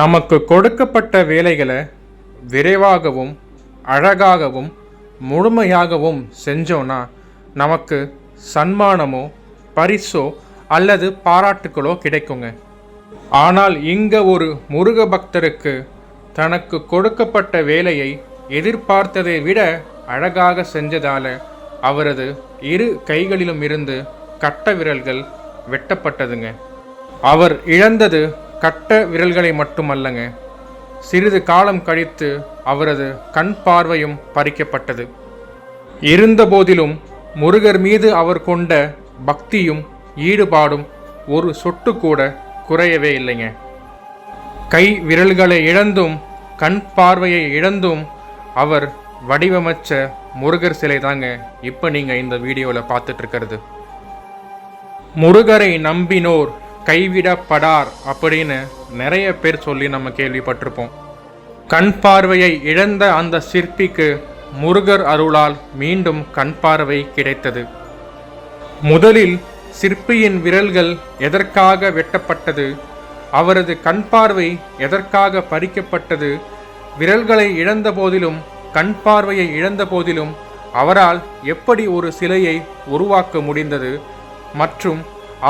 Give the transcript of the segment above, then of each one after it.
நமக்கு கொடுக்கப்பட்ட வேலைகளை விரைவாகவும் அழகாகவும் முழுமையாகவும் செஞ்சோன்னா நமக்கு சன்மானமோ பரிசோ அல்லது பாராட்டுகளோ கிடைக்குங்க. ஆனால் இங்க ஒரு முருக பக்தருக்கு தனக்கு கொடுக்கப்பட்ட வேலையை எதிர்பார்த்ததை விட அழகாக செஞ்சதால அவரது இரு கைகளிலும் இருந்து கட்ட விரல்கள் வெட்டப்பட்டதுங்க. அவர் இழந்தது கட்ட விரல்களை மட்டுமல்லங்க. சிறிது காலம் கழித்து அவரது கண் பார்வையும் பறிக்கப்பட்டது. இருந்தபோதிலும் முருகர் மீது அவர் கொண்ட பக்தியும் ஈடுபாடும் ஒரு சொட்டு கூட குறையவே இல்லைங்க. கை விரல்களை இழந்தும் கண் பார்வையை இழந்தும் அவர் வடிவமைச்ச முருகர் சிலை தாங்க இப்போ நீங்கள் இந்த வீடியோவில் பார்த்துட்ருக்கிறது முருகரை நம்பினோர் கைவிடப்படார் அப்படின்னு நிறைய பேர் சொல்லி நம்ம கேள்விப்பட்டிருப்போம். கண் பார்வையை இழந்த அந்த சிற்பிக்கு முருகர் அருளால் மீண்டும் கண் பார்வை கிடைத்தது. முதலில் சிற்பியின் விரல்கள் எதற்காக வெட்டப்பட்டது அவரது கண் பார்வை எதற்காக பறிக்கப்பட்டது விரல்களை இழந்த போதிலும் கண் பார்வையை இழந்த போதிலும் அவரால் எப்படி ஒரு சிலையை உருவாக்க முடிந்தது மற்றும்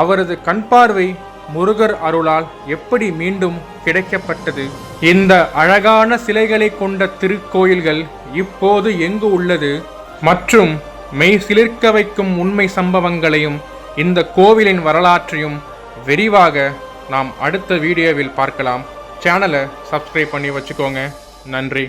அவரது கண்பார்வை முருகர் அருளால் எப்படி மீண்டும் கிடைக்கப்பட்டது? இந்த அழகான சிலைகளை கொண்ட திருக்கோயில்கள் இப்போது எங்கு உள்ளது? மற்றும் மெய் சிலிர்க்க வைக்கும் உண்மை சம்பவங்களையும் இந்த கோவிலின் வரலாற்றையும் விரிவாக நாம் அடுத்த வீடியோவில் பார்க்கலாம். சேனலை சப்ஸ்கிரைப் பண்ணி வச்சுக்கோங்க. நன்றி.